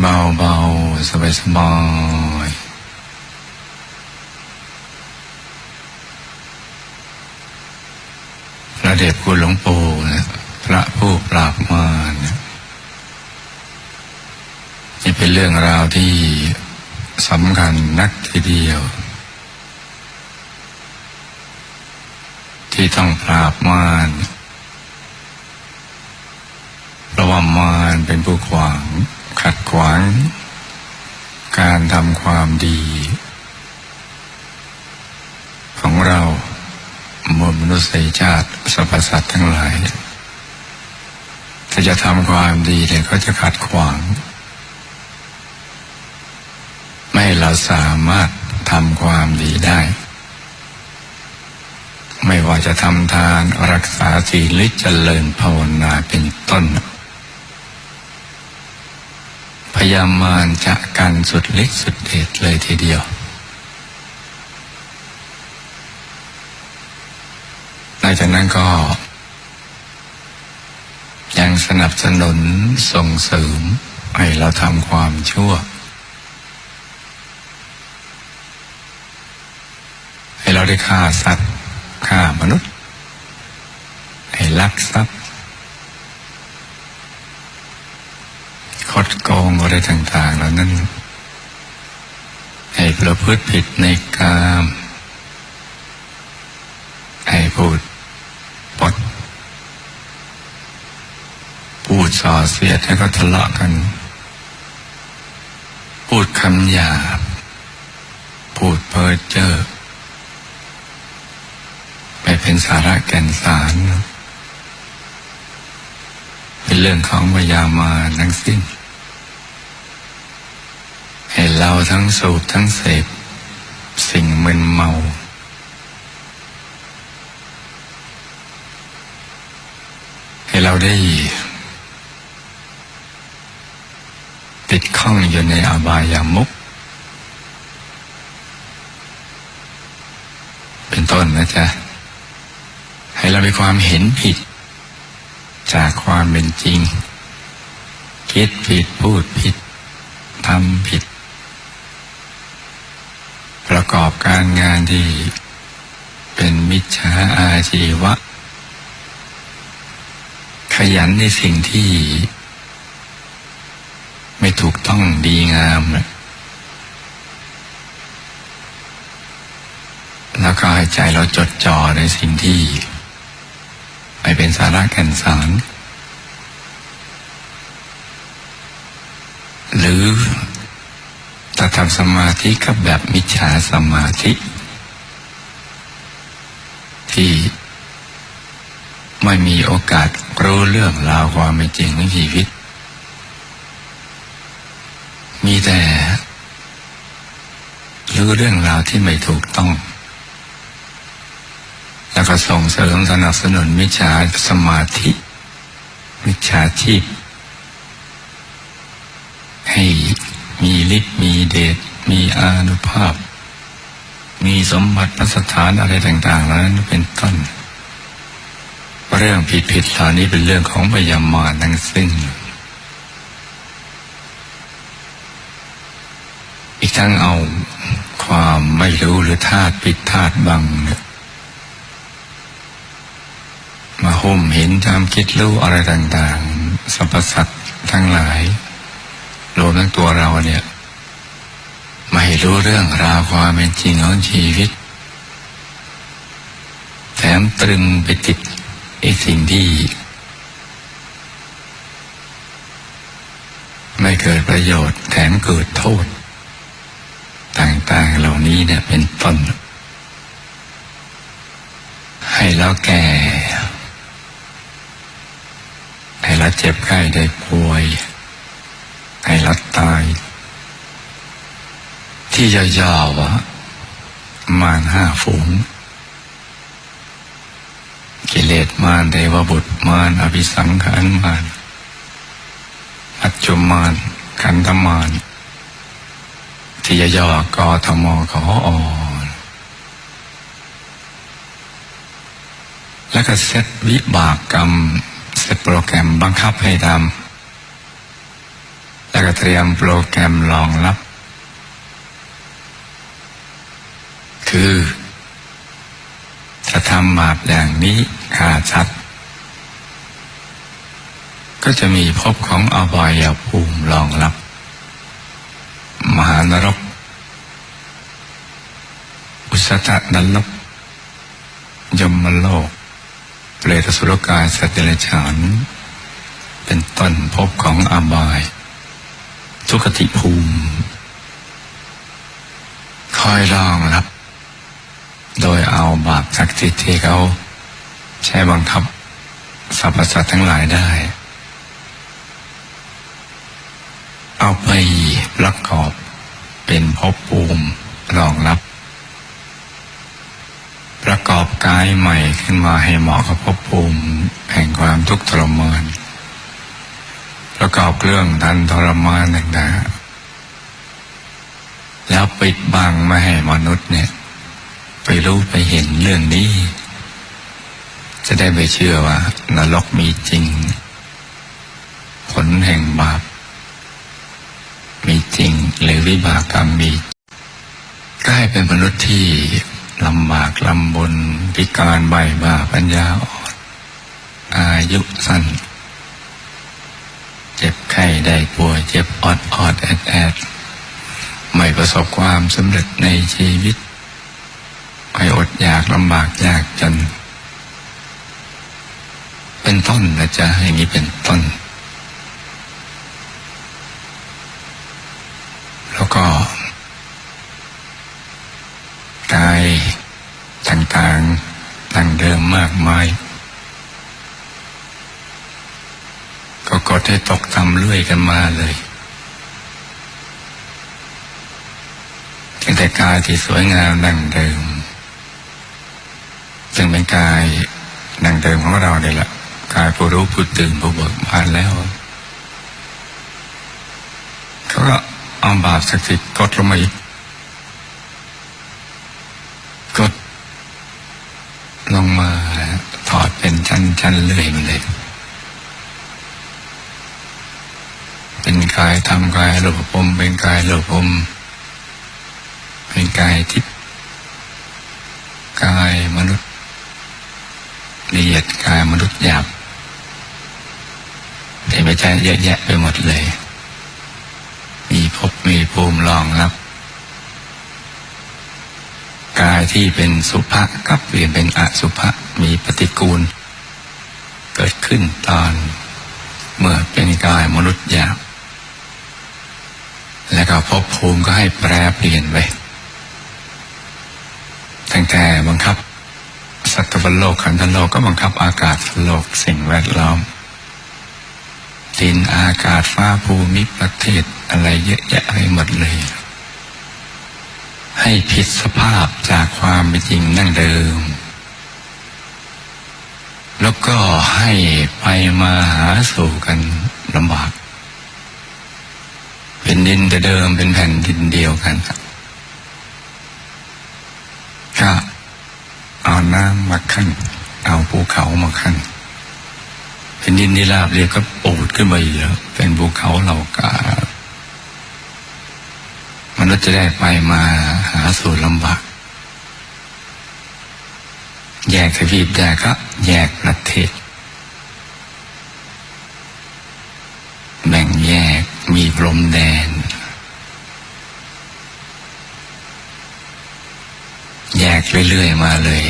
เบาๆสบายๆพระเดชคุณหลวงปู่นะพระผู้ปราบมารนะนี่เป็นเรื่องราวที่สำคัญนักทีเดียว ที่ต้องปราบมารเพราะว่ามารเป็นผู้ขวาง ขัดขวาง การทำความดี ของเรามวลมนุษยชาติสรรพสัตว์ทั้งหลายถ้าจะทำความดีเนี่ยเขาจะขัดขวาง ไม่เราสามารถทำความดีได้ ไม่ว่าจะทำทานรักษาศีลหรือเจริญภาวนาเป็นต้น พยายามมารจะกันสุดฤทธิ์สุดเดชเลยทีเดียว หลังจากนั้นก็ ยังสนับสนุนส่งเสริมให้เราทำความชั่ว ให้เราได้ฆ่าสัตว์ฆ่ามนุษย์ ให้ลักทรัพย์ คดโกงอะไรต่างๆเหล่านั้น ให้ประพฤติผิดในกามให้พูดปด พูดส่อเสียดแล้วก็ทะเลาะกัน พูดคำหยาบ พูดเพ้อเจ้อไม่เป็นสาระแก่นสาร เป็นเรื่องของวิญญามาทั้งสิ้น ให้เราทั้งสูบทั้งเสพสิ่งมึนเมา ให้เราได้ ติดข้องอยู่ในอบายามุก เป็นต้นนะจ๊ะ ให้เรามีความเห็นผิด จากความเป็นจริง คิดผิดพูดผิดทำผิด กอบการงานที่เป็นมิจฉาอาชีวะ ขยันในสิ่งที่ ไม่ถูกต้องดีงามนะแล้วก็ให้ใจเราจดจ่อในสิ่งที่ไม่เป็นสาระแก่นสาร หรือ ถ้าทำสมาธิก็แบบมิจฉาสมาธิ ที่ไม่มีโอกาสรู้เรื่องราวความเป็นจริงของชีวิต มีแต่รู้เรื่องราวที่ไม่ถูกต้อง แล้วก็ส่งเสริมสนับสนุนมิจฉาสมาธิมิจฉาชีพให้ มีฤทธิ์มีเดชมีอานุภาพ มีสมบัติพัสถานอะไรต่างๆเหล่านั้นเป็นต้น เรื่องผิดๆเหล่านี้เป็นเรื่องของพยามารทั้งสิ้นอีกทั้งเอาความไม่รู้หรือธาตุปิดธาตุบังเนี่ยมาห่มเห็นทำคิดรู้อะไรต่างๆสรรพสัตว์ทั้งหลาย รวมทั้งตัวเราเนี่ย ไม่รู้เรื่องราวความเป็นจริงของชีวิต แถมตรึงไปติดไอ้สิ่งที่ ไม่เกิดประโยชน์แถมเกิดโทษ ต่างๆเหล่านี้เนี่ยเป็นต้นให้เราแก่ให้เราเจ็บไข้ได้ป่วย ให้เราตาย ที่ยาวๆอะมารห้าฝูง กิเลสมารเทวบุตรมารอภิสังขารมารปัจจุมารขันธมารที่ย่อๆกทมขออ่อนแล้วก็เซตวิบากกรรมเซตโปรแกรมบังคับให้ทำ แล้วก็เตรียมโปรแกรมรองรับ คือถ้าทำบาปอย่างนี้ขาดชัด ก็จะมีภพของอบายภูมิรองรับ มหานรก อุสตะนรกยมโลก เปรตสุรกายสัตว์เดรัจฉาน เป็นต้นภพของอบาย ทุกติภูมิ คอยรองรับ โดยเอาบาปศักดิ์สิทธิ์ที่เขาใช้บังคับสรรพสัตว์ทั้งหลายได้ เอาไปประกอบเป็นภพภูมิรองรับ ประกอบกายใหม่ขึ้นมาให้เหมาะกับภพภูมิแห่งความทุกข์ทรมาน ประกอบเรื่องทันทรมานต่างๆแล้วปิดบังไม่ให้มนุษย์เนี่ย ไปรู้ไปเห็นเรื่องนี้ จะได้ไปเชื่อว่า นรกมีจริง ผลแห่งบาป มีจริง หรือวิบากกรรมมีก็ให้เป็นมนุษย์ที่ลำบากลำบนพิการใบบาปัญญาอ่อนอายุสั้น เจ็บไข้ได้ป่วย เจ็บออดออดแอดแอดไม่ประสบความสำเร็จในชีวิตไม่อดอยากลำบากยากจน เป็นต้นนะจ๊ะอย่างนี้เป็นต้น แล้วก็กายต่างๆต่างเดิมมากมาย ก็ก ดให้ตกต่ำเรื่อยกันมาเลยตั้งแต่กายที่สวยงามดังเดิม ซึ่งเป็นกายดังเดิมของเราเนี่ยแหละกายผู้รู้ผู้ตื่นผู้เบิกบานแล้วเขาก็เอาบาปศักสิทธิ์กดลงมาอีกกดลงมาถอดเป็นชั้นๆเรื่อยมาเลย เป็น กายทำกายรูปภพเป็นกายรูปภพเป็นกายทิพย์กายมนุษย์ละเอียดกายมนุษย์หยาบแต่ไม่ใช่เยอะแยะไปหมดเลย มีภพมีภูมิรองรับ กายที่เป็นสุภะก็เปลี่ยนเป็นอสุภะมีปฏิกูล เกิดขึ้นตอนเมื่อเป็นกายมนุษย์หยาบ แล้วก็ภพภูมิก็ให้แปรเปลี่ยนไปตั้งแต่บังคับ สัตว์โลกขันธ์โลกก็บังคับอากาศโลกสิ่งแวดล้อมดินอากาศฟ้าภูมิประเทศอะไรเยอะแยะไปหมดเลย ให้ผิดสภาพจากความเป็นจริงนั่งเดิม แล้วก็ให้ไปมาหาสู่กันลำบาก เป็นดินแต่เดิมเป็นแผ่นดินเดียวกันก็เอาน้ำมาขั้น เอาภูเขามาขั้นเป็นดินที่ราบเรียบก็ปูดขึ้นมาเยอะเป็นภูเขาเหล่ากามันุษย์จะได้ไปมาหาสู่ลำบากแยกทวีปได้ก็แยกประเทศ แบ่งแยก มีพรมแดน แยกเรื่อยๆมาเลย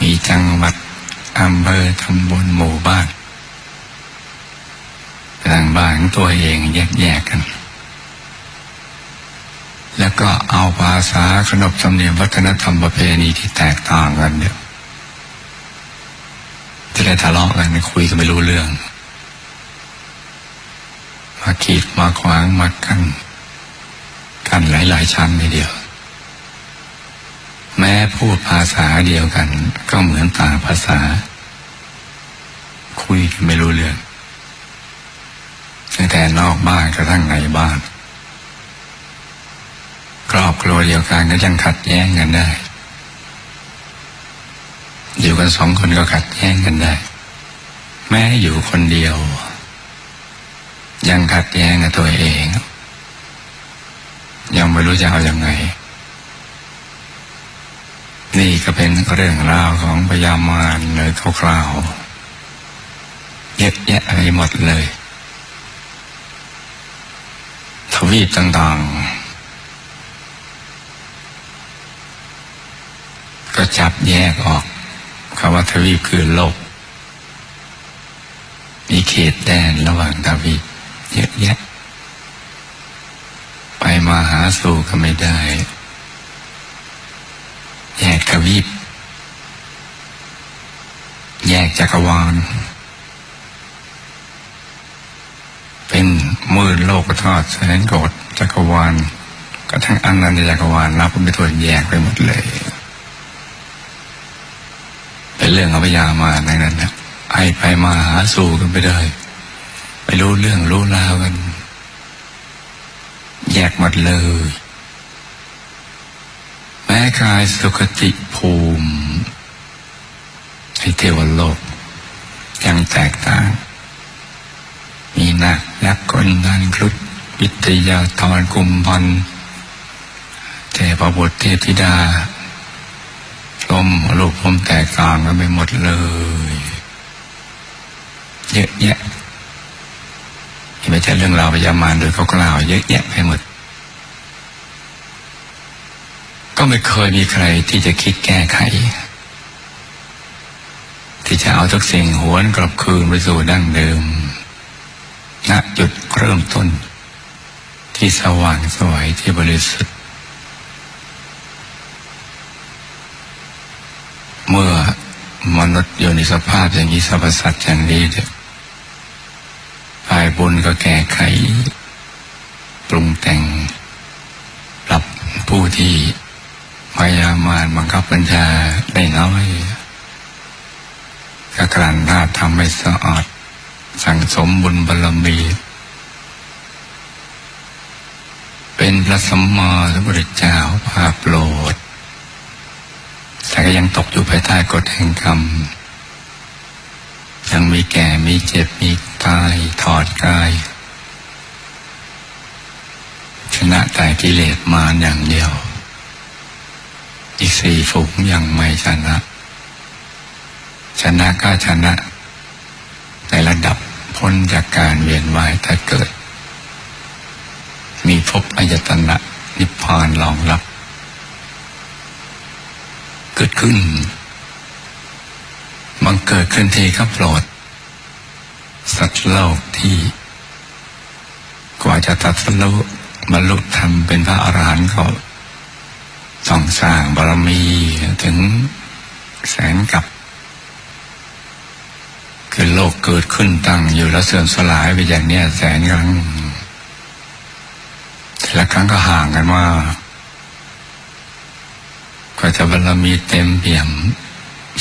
มีจังหวัดอำเภอตำบลหมู่บ้านต่างบ้านตัวเองแยกๆกัน แล้วก็เอาภาษาขนบธรรมเนียมวัฒนธรรมประเพณีที่แตกต่างกันเนี่ยจะได้ทะเลาะกันคุยกันไม่รู้เรื่อง มาขีดมาขวางมากันกันหลาย ๆ ชั้นทีเดียว แม้พูดภาษาเดียวกัน ก็เหมือนต่างภาษา คุยกันไม่รู้เรื่องตั้งแต่นอกบ้านกระทั่งในบ้านครอบครัวเดียวกันก็ยังขัดแย้งกันได้อยู่กันสองคนก็ขัดแย้งกันได้ แม้อยู่คนเดียว ยังขัดแย้งกับตัวเอง ยังไม่รู้จะเอาอยัางไง นี่ก็เป็นเรื่องราวของพญามารเลยคร่าวๆเยอะแยะไปหมดเลย ทวีปต่างๆ ก็จับแยกออกคำว่าทวีปคือโลก มีเขตแดนระหว่างทวีปเยอะแยะ ไปมาหา สู่ก็ไม่ได้ แยกทวีปแยกจักรวาล เป็นมืดโลกธาตุแสนโกรธจักรวาลก็ทั้งอันนั้นจักรวาลนับเป็นตัวแยกไปหมดเลย เป็นเรื่องอภิยามาในนั้นนะไอไปมาหาสู่กันไปได้ ไปรู้เรื่องรู้ราวกัน แยกหมดเลย แม้กายสุขติภูมิให้เทวโลกยังแตกต่าง มีนักยักกลนันครุฑวิทยาธรกุมพันเทพบุตรเทพธิดาลมลูกพมแตกต่างกันไปหมดเลย เยอะแยะ ไม่ใช่เรื่องราวพยามารโดยเขากล่าวเยอะแยะไปหมด ก็ไม่เคยมีใครที่จะคิดแก้ไข ที่จะเอาทุกสิ่งหวนกลับคืนไปสู่ดั้งเดิมณจุดเริ่มต้น ที่สว่างสวยที่บริสุทธิ์ เมื่อมนุษย์อยู่ในสภาพอย่างนี้สรรพสัตว์อย่างนี้เด็กฝ่าย บุญก็แก้ไข ปรุงแต่งปรับผู้ที่พยายามานบังคับบัญชาได้น้อยก็กลั่นธาทำให้สะอาดสั่งสมบุญบารรมี เป็นพระสัมมาสัมพุทธเจ้าภาพโปรดแต่ก็ยังตกอยู่ภายใต้กฎแห่งกรรม ยังมีแก่มีเจ็บมีตายถอดกาย ชนะแต่กิเลสมารอย่างเดียว อีกสี่ฝูงยังไม่ชนะ ชนะก็ชนะในระดับพ้นจากการเวียนว่ายแต่เกิด มีภพอายตนะนิพพานรองรับ เกิดขึ้น มันเกิดขึ้นทีก็โปรด สัตว์โลกที่ กว่าจะตัดสรุบรรลุธรรมเป็นพระอรหันต์ก็ต้องสร้างบารมีถึงแสนกับ คือโลกเกิดขึ้นตั้งอยู่แล้วเสื่อมสลายไปอย่างเนี้ยแสนครั้งแต่ละครั้งก็ห่างกันว่าก็จะบารมีเต็มเปี่ยม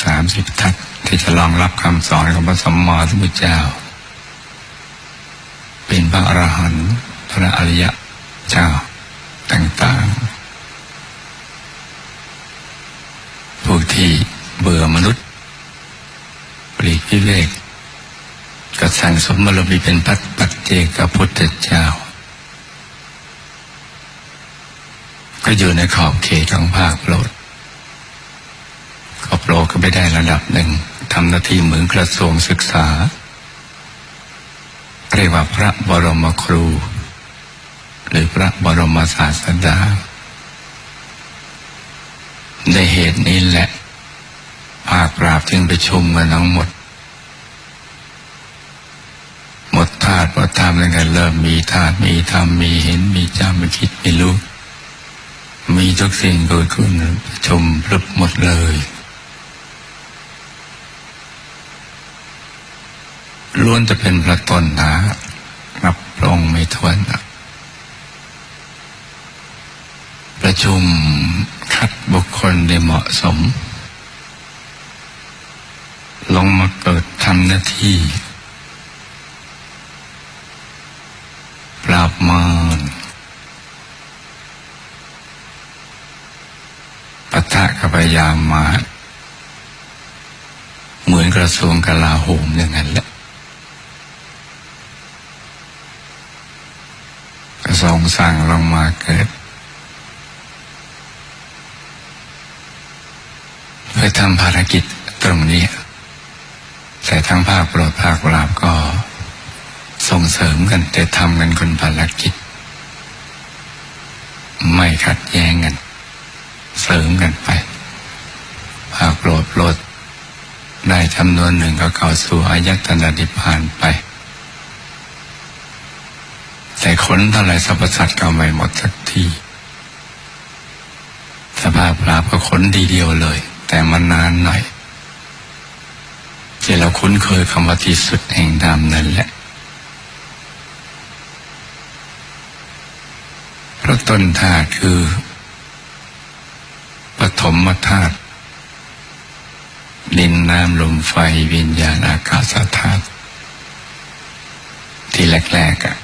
สามสิบทัศ ที่จะรองรับคำสอนของพระสัมมาสัมพุทธเจ้า เป็นพระอรหันต์พระอริยะเจ้าต่างๆผู้ที่เบื่อมนุษย์ ปลีกวิเวกก็สั่งสมบารมีเป็นปัจปัจเจกพุทธเจ้า ก็อยู่ในขอบเขตของภาคโปรดก็โปรก็ไปได้ระดับหนึ่ง ทำหน้าที่เหมือนกระทรวงศึกษา เรียกว่าพระบรมครู หรือพระบรมศาสดาในเหตุนี้แหละภาคปราบจึงไปชุมกันทั้งหมด หมดธาตุหมดธรรมแล้วกันเริ่มมีธาตุมีธรรมมีเห็นมีจำมีคิดมีรู้ มีทุกสิ่งเกิดขึ้นชมพลึบหมดเลย ล้วนจะเป็นประตนนะนับลงไม่ทวนประชุมคัดบุคคลได้เหมาะสม ลงมาเกิดทำหน้าที่ ปราบมารปะทะกับพยามมา เหมือนกระทรวงกลาโหมอย่างนั้นแหละ ทรงสั่งลงมาเกิด เพื่อทำภารกิจตรงนี้ แต่ทั้งภาคโปรดภาคปราบก็ส่งเสริมกันแต่ทำกันคนภารกิจ ไม่ขัดแย้งกัน เสริมกันไป ภาคโปรดโปรดได้จำนวนหนึ่งก็เข้าสู่อายตนะนิพานไป แต่ขนเท่าไรสรรพสัตว์ก็ไม่หมดสักทีสภาพปราบก็ขนดีเดียวเลย แต่มันนานหน่อยที่เราคุ้นเคยคำว่าที่สุดแห่งดำนั่นแหละเพราะต้นธาตุคือปฐมธาตุดินน้ำลมไฟวิญญาณอากาศธาตุที่แรกๆอะ่ะ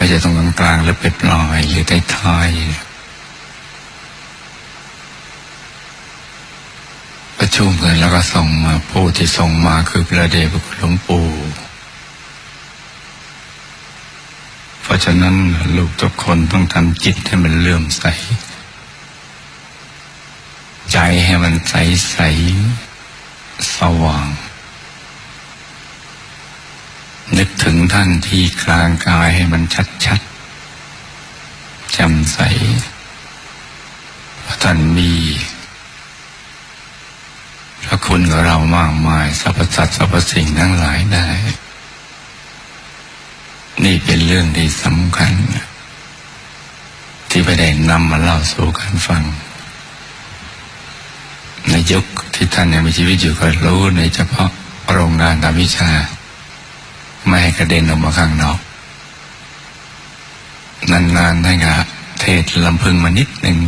ไม่ใช่ตรงกลางๆหรือเป็ดลอยหรือใต้ท้ายประชุมกันแล้วก็ส่งมาผู้ที่ส่งมาคือพระเดชพระคุณหลวงปู่เพราะฉะนั้นลูกทุกคนต้องทำจิตให้มันเลื่อมใส ใจให้มันใสใสสว่าง นึกถึงท่านที่กลางกายให้มันชัดชัดๆแจ่มใสเพราท่านมีพระคุณกับเรามากมายสรรพสัตว์สรรพสิ่งทั้งหลายได้ นี่เป็นเรื่องที่สำคัญ ที่ไปได้นำมาเล่าสู่กันฟัง ในยุคที่ท่านยังมีชีวิตอยู่ก็รู้ในเฉพาะโรงงานตามวิชา ไม่ให้กระเด็นออกมาข้างนอก นานๆท่านก็เทศลำพึงมานิดหนึ่ง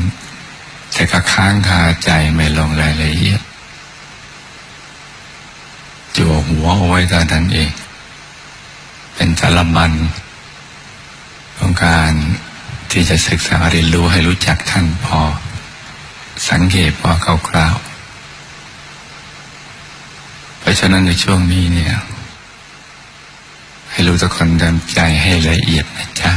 แต่ก็ค้างคาใจไม่ลงรายละเอียดจั่วหัวเอาไว้ตอนนั้นเอง เป็นสารบัญของการที่จะศึกษาเรียนรู้ให้รู้จักท่านพอ สังเกตพอคร่าวๆเพราะฉะนั้นในช่วงนี้เนี่ย ให้รู้จักคนดำใจให้ละเอียดนะจ๊ะ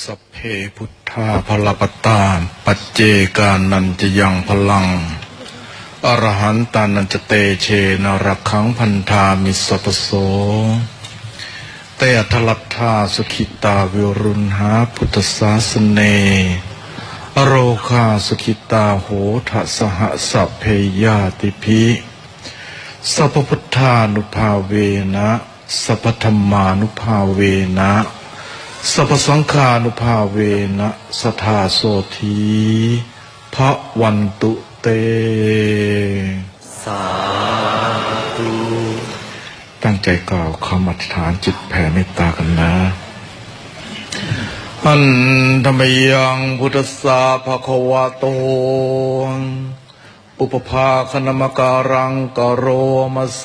สัพเพพุทธาพลปตา ปัจเจกานันจะยังพลัง อรหันตานันจะเตเชนรักขังพันธามิสปโส เตอัทลัทธาสุขิตาวิรุณหาพุทธศาสเน อโรคาสุขิตาโหทะสหสัพเพยาติภิสัพพุทธานุภาเวนะ สัพธรรมานุภาเวนะ สัพพสังฆานุภาเวนะสทธาโสธีพระวันตุเต สาธุตั้งใจกล่าวคำอธิษฐานจิตแผ่เมตตากันนะอันธรรมยังพุทธสาภะคะวะโตอุปภาคณมการังกโรมาเซ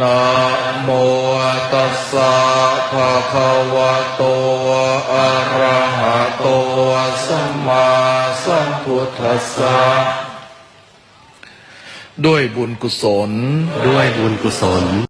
นะโมตัสสะภะคะวะโต อะระหะโต สัมมาสัมพุทธัสสะด้วยบุญกุศล ด้วยบุญกุศล